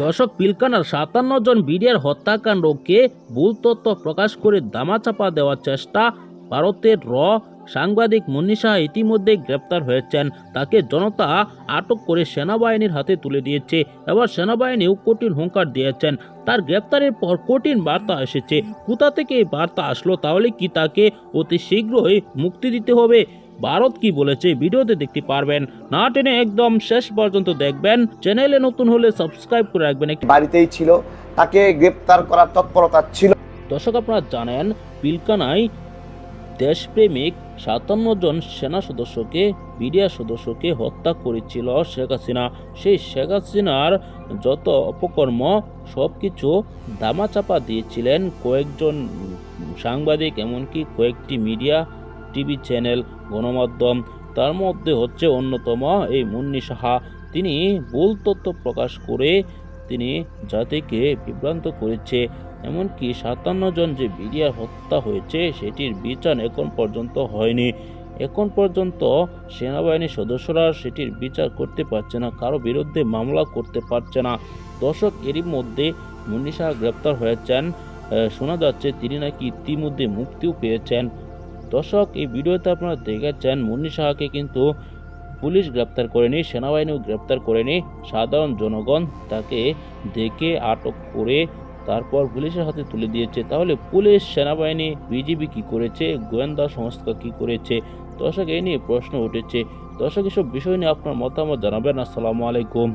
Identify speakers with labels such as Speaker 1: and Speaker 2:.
Speaker 1: দর্শক, পিলকানার সাতান্ন জন বিডিআর হত্যাকাণ্ডকে ভুল তথ্য প্রকাশ করে দামাচাপা দেওয়ার চেষ্টা ভারতের র সাংবাদিক মুন্নি শাহ ইতিমধ্যে গ্রেপ্তার হয়েছেন। তাকে জনতা আটক করে সেনাবাহিনীর হাতে তুলে দিয়েছে। এবার সেনাবাহিনীও কঠিন হুঙ্কার দিয়েছেন। তার গ্রেপ্তারের পর কঠিন বার্তা এসেছে। কোথা থেকে এই বার্তা আসলো, তাহলে কি তাকে অতি শীঘ্রই মুক্তি দিতে হবে? ভারত কি বলেছে ভিডিওতে দেখতে পারবেন। না টেনে একদম শেষ পর্যন্ত দেখবেন। চ্যানেলে নতুন হলে সাবস্ক্রাইব করে রাখবেন। একটি
Speaker 2: বাড়িতেই ছিল। তাকে গ্রেপ্তার করার তৎপরতা ছিল।
Speaker 1: দর্শক আপনারা জানেন পিলকানায় দেশপ্রেমিক সাতান্ন জন সেনা সদস্যকে বিডিআর সদস্যকে হত্যা করেছিল শেখ হাসিনা। সেই শেখ হাসিনার যত অপকর্ম সব কিছু দামাচাপা দিয়েছিলেন কয়েকজন সাংবাদিক এমনকি কয়েকটি মিডিয়া টিভি চ্যানেল, গণমাধ্যম, তার মধ্যে হচ্ছে অন্যতম এই মুন্নি সাহা। তিনি ভুল তথ্য প্রকাশ করে তিনি জাতিকে বিভ্রান্ত করেছে, এমনকি সাতান্ন জন যে বিডিআর হত্যা হয়েছে, সেটির বিচার এখন পর্যন্ত হয়নি। এখন পর্যন্ত সেনাবাহিনীর সদস্যরা সেটির বিচার করতে পারছে না, কারও বিরুদ্ধে মামলা করতে পারছে না। দর্শক, এরই মধ্যে মুন্নি শাহ গ্রেপ্তার হয়েছেন। শোনা যাচ্ছে তিনি নাকি ইতিমধ্যে মুক্তিও পেয়েছেন। দর্শক, এই ভিডিওতে আপনারা দেখেছেন, মুন্নি শাহকে কিন্তু পুলিশ গ্রেপ্তার করেনি, সেনাবাহিনীও গ্রেপ্তার করেনি। সাধারণ জনগণ তাকে দেখে আটক করে তারপর পুলিশের হাতে তুলে দিয়েছে। তাহলে পুলিশ, সেনাবাহিনী, বিজিবি কি করেছে? গোয়েন্দা সংস্থা কি করেছে? দর্শক, এই নিয়ে প্রশ্ন উঠেছে। দর্শক, এসব বিষয় নিয়ে আপনার মতামত জানাবেন। আসসালামু আলাইকুম।